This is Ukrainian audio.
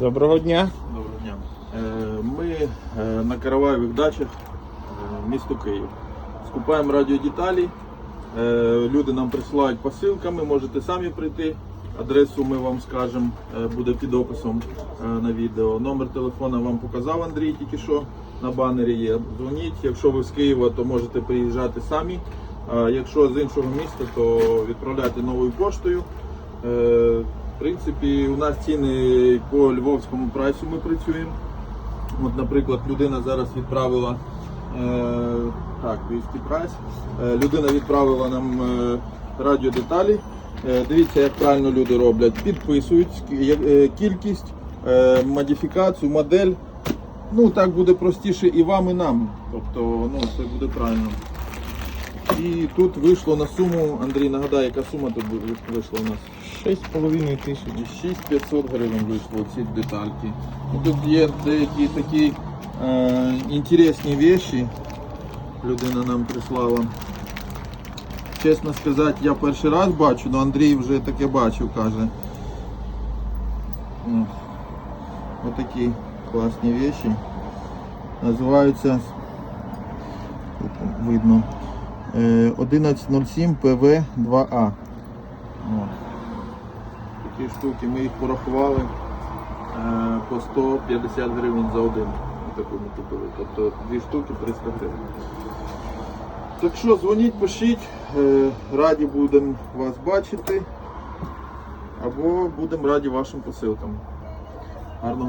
Доброго дня. Доброго дня. Е, Ми е, на Караваєвих дачах е, місто Київ. Скупаємо радіодеталі. Люди нам присилають посилками, можете самі прийти. Адресу ми вам скажемо, буде під описом на відео. Номер телефона вам показав Андрій тільки що на банері є. Дзвоніть. Якщо ви з Києва, то можете приїжджати самі. Якщо з іншого міста, то відправляйте новою поштою. В принципі, у нас ціни по львовському прайсу ми працюємо. От, наприклад, людина зараз відправила е, так, прайс. Е, людина відправила нам е, радіодеталі. Е, дивіться, як правильно люди роблять. Підписують е, кількість, е, модифікацію, модель. Ну так буде простіше і вам, і нам. Тобто, ну це буде правильно. І тут вийшло на суму, Андрій, нагадай, яка сума тут вийшла у нас? 6,5 тисяч. 6500 гривень вийшло ці детальки. Ну, Тут є деякі такі е, інтересні речі. Людина нам прислала. Чесно сказати, я перший раз бачу, але Андрій вже таке бачив, каже. Отакі класні речі. Називаються видно 1107 ПВ 2А. О такі штуки. Ми їх порахували е, по 150 гривень за один. Таку купили. Тобто дві штуки 300 гривень. Так що дзвоніть, пишіть, е, раді будемо вас бачити. Або будемо раді вашим посилкам. Гарного